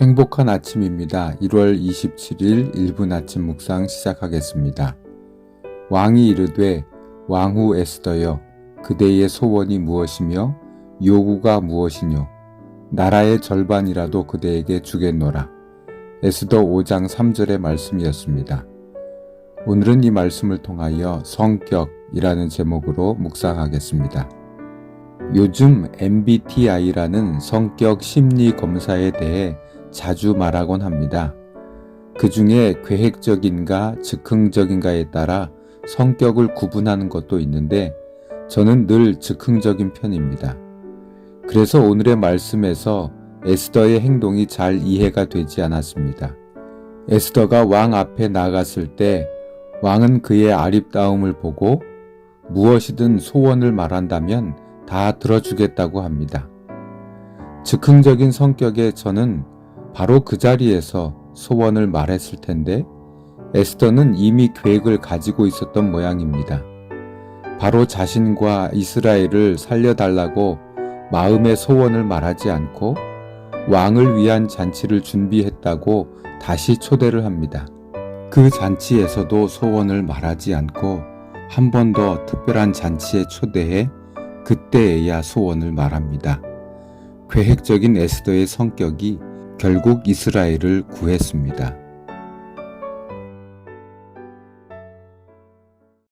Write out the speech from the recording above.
행복한 아침입니다. 1월 27일 1분 아침 묵상 시작하겠습니다. 왕이 이르되 왕후 에스더여 그대의 소원이 무엇이며 요구가 무엇이뇨 나라의 절반이라도 그대에게 주겠노라. 에스더 5장 3절의 말씀이었습니다. 오늘은 이 말씀을 통하여 성격이라는 제목으로 묵상하겠습니다. 요즘 MBTI라는 성격 심리 검사에 대해 자주 말하곤 합니다. 그 중에 계획적인가 즉흥적인가에 따라 성격을 구분하는 것도 있는데 저는 늘 즉흥적인 편입니다. 그래서 오늘의 말씀에서 에스더의 행동이 잘 이해가 되지 않았습니다. 에스더가 왕 앞에 나갔을 때 왕은 그의 아립다움을 보고 무엇이든 소원을 말한다면 다 들어주겠다고 합니다. 즉흥적인 성격의 저는 바로 그 자리에서 소원을 말했을 텐데 에스더는 이미 계획을 가지고 있었던 모양입니다. 바로 자신과 이스라엘을 살려달라고 마음의 소원을 말하지 않고 왕을 위한 잔치를 준비했다고 다시 초대를 합니다. 그 잔치에서도 소원을 말하지 않고 한 번 더 특별한 잔치에 초대해 그때에야 소원을 말합니다. 계획적인 에스더의 성격이 결국 이스라엘을 구했습니다.